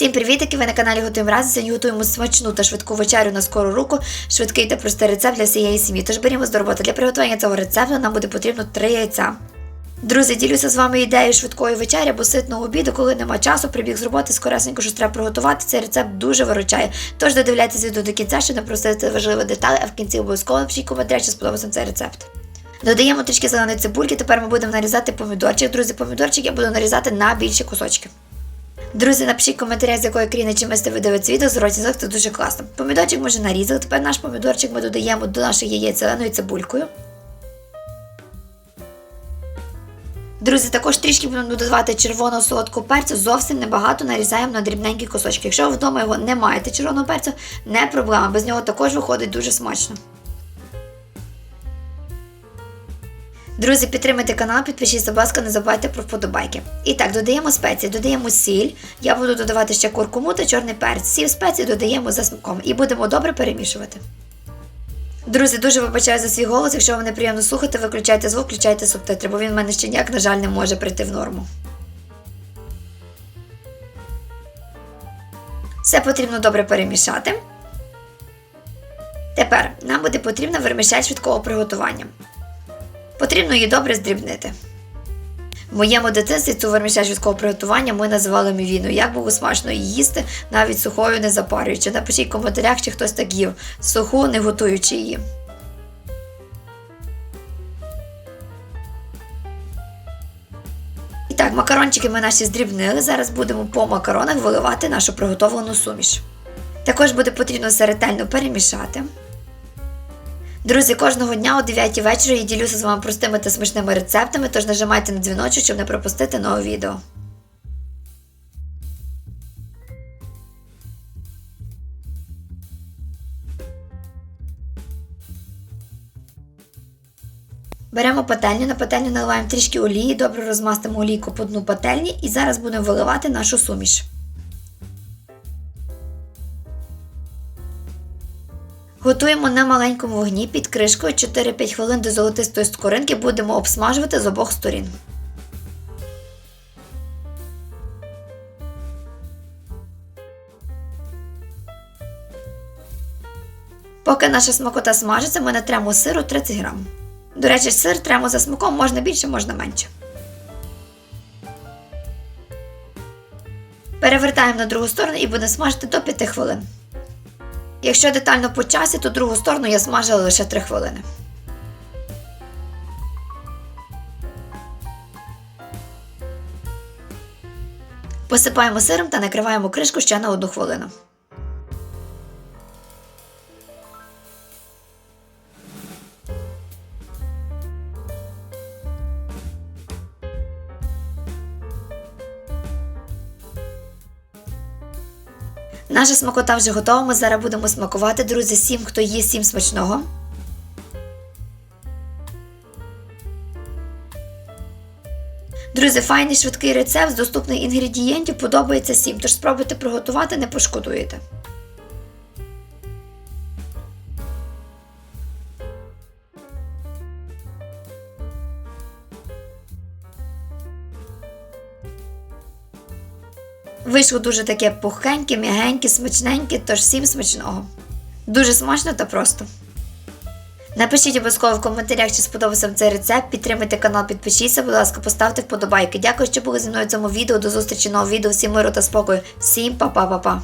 Всім привітики! Ви на каналі Готуємо разом. Сьогодні готуємо смачну та швидку вечерю на скору руку, швидкий та простий рецепт для всієї сім'ї. Тож берімо до роботи. Для приготування цього рецепту нам буде потрібно 3 яйця. Друзі, ділюся з вами ідеєю швидкої вечері або ситного обіду, коли нема часу, прибіг з роботи, скоресенько щось треба приготувати. Цей рецепт дуже виручає. Тож додивляйтесь відео до кінця, щоб не простити важливі деталі, а в кінці обов'язково напишіть коментарі, чи сподобався цей рецепт. Додаємо трішки зеленої цибульки, тепер ми будемо нарізати помідорчик. Друзі, помідорчик я буду нарізати на більші кусочки. Друзі, напишіть коментарі, з якої країни чи місця ви дивитесь відео, зворотній зв'язок, це дуже класно. Помідорчик ми вже нарізали, тепер наш помідорчик ми додаємо до наших яєць зеленою цибулькою. Друзі, також трішки будемо додавати червоного солодкого перцю, зовсім небагато нарізаємо на дрібненькі кусочки. Якщо ви вдома його не маєте червоного перцю, не проблема, без нього також виходить дуже смачно. Друзі, підтримайте канал, підпишіться, будь ласка, не забувайте про вподобайки. І так, додаємо спеції, додаємо сіль. Я буду додавати ще куркуму та чорний перець. Всі спеції додаємо за смаком і будемо добре перемішувати. Друзі, дуже вибачаю за свій голос. Якщо вам неприємно слухати, виключайте звук, включайте субтитри, бо він в мене ще ніяк, на жаль, не може прийти в норму. Все потрібно добре перемішати. Тепер нам буде потрібна вермішель швидкого приготування. Потрібно її добре здрібнити. В моєму дитинстві цю вермішель швидкого приготування ми називали мівіною. Як було смачно її їсти, навіть сухою не запарюючи. Напишіть в коментарях, чи хтось так їв, суху, не готуючи її. І так, макарончики ми наші здрібнили. Зараз будемо по макаронах виливати нашу приготовлену суміш. Також буде потрібно все ретельно перемішати. Друзі, кожного дня о 9 вечора я ділюся з вами простими та смачними рецептами, тож нажимайте на дзвіночок, щоб не пропустити нове відео. Беремо пательню, на пательню наливаємо трішки олії, добре розмастимо олійку по дну пательні і зараз будемо виливати нашу суміш. Готуємо на маленькому вогні під кришкою 4-5 хвилин до золотистої скоринки будемо обсмажувати з обох сторін. Поки наша смакота смажиться, ми натремо сиру 30 грам. До речі, сир тремо за смаком можна більше, можна менше. Перевертаємо на другу сторону і будемо смажити до 5 хвилин. Якщо детально по часі, то другу сторону я смажила лише 3 хвилини. Посипаємо сиром та накриваємо кришку ще на одну хвилину. Наша смакота вже готова. Ми зараз будемо смакувати, друзі, всім, хто є, всім смачного. Друзі, файний швидкий рецепт з доступних інгредієнтів подобається всім, тож спробуйте приготувати, не пошкодуєте. Вийшло дуже таке пухеньке, м'ягеньке, смачненьке, тож всім смачного. Дуже смачно та просто. Напишіть обов'язково в коментарях, чи сподобався вам цей рецепт. Підтримайте канал, підпишіться, будь ласка, поставте вподобайки. Дякую, що були зі мною в цьому відео. До зустрічі нового відео. Всім миру та спокою. Всім па-па-па-па.